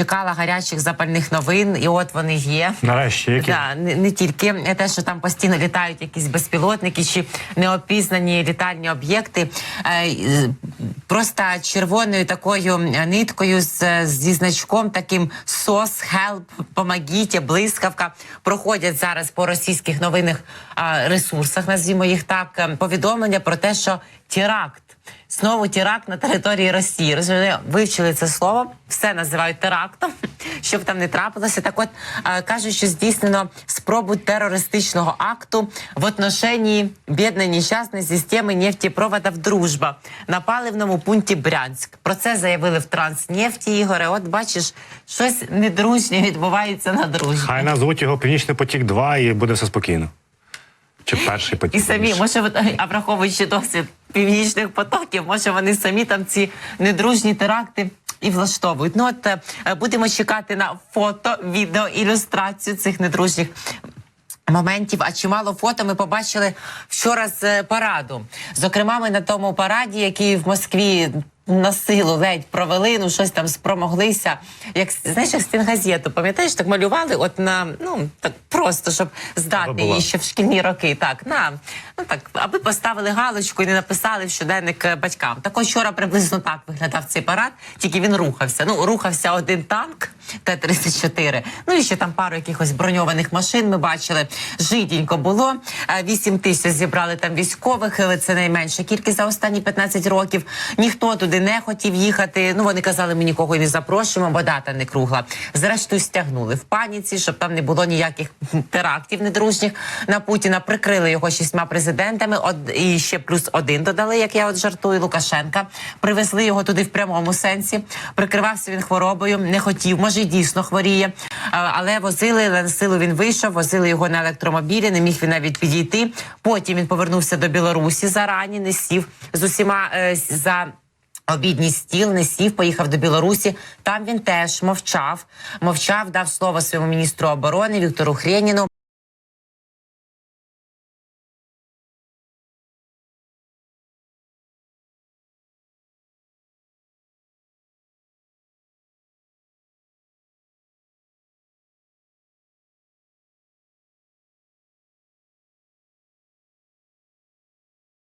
чекала гарячих запальних новин, і от вони є. Нарешті які? Да, не, не тільки те, що там постійно літають якісь безпілотники чи неопізнані літальні об'єкти. Е, Просто червоною такою ниткою з, зі значком таким СОС, HELP, помогіть, блискавка проходять зараз по російських новинних а, ресурсах, назвімо їх так, е, повідомлення про те, що теракт. Знову теракт на території Росії. Розумієте, вивчили це слово, все називають терактом, щоб там не трапилося. Так от е, кажуть, що здійснено спробу терористичного акту в отношенні бідної нещасної системи нефтепроводів «Дружба» на паливному пункті Брянськ. Про це заявили в Транснефті, Ігоре. От бачиш, щось недружнє відбувається на дружбі. Хай назвуть його Північний потік 2 і буде все спокійно. Чи перший потік? І самі, може, а враховуючи досвід північних потоків, може вони самі там ці недружні теракти і влаштовують. Ну от е, будемо чекати на фото, відео, ілюстрацію цих недружніх. Моментів, а чимало фото ми побачили вчора з е, параду. Зокрема, ми на тому параді, який в Москві на силу ледь провели, ну щось там спромоглися. Як знаєш, як стінгазету, пам'ятаєш, так малювали, от на ну так просто, щоб здати її ще в шкільні роки. Так, на ну так, аби поставили галочку і не написали в щоденник е, батькам. Так ось вчора приблизно так виглядав цей парад, тільки він рухався. Ну, рухався один танк Т-34, ну і ще там пару якихось броньованих машин ми бачили. Жиденько було. Е, 8 тисяч зібрали там військових, це найменша кількість за останні 15 років. Ніхто туди не хотів їхати. Ну, вони казали, ми нікого не запрошуємо, бо дата не кругла. Зрештою, стягнули в паніці, щоб там не було ніяких терактів недружніх на Путіна. Прикрили його шістьма президентами. Од і ще плюс один додали, як я от жартую, Лукашенка. Привезли його туди в прямому сенсі. Прикривався він хворобою, не хотів, може й дійсно хворіє. Але возили на силу. Він вийшов, возили його на електромобілі. Не міг він навіть підійти. Потім він повернувся до Білорусі зарані, не сів з усіма е, за. Обідній стіл не сів, поїхав до Білорусі. Там він теж мовчав, мовчав, дав слово своєму міністру оборони Віктору Хреніну.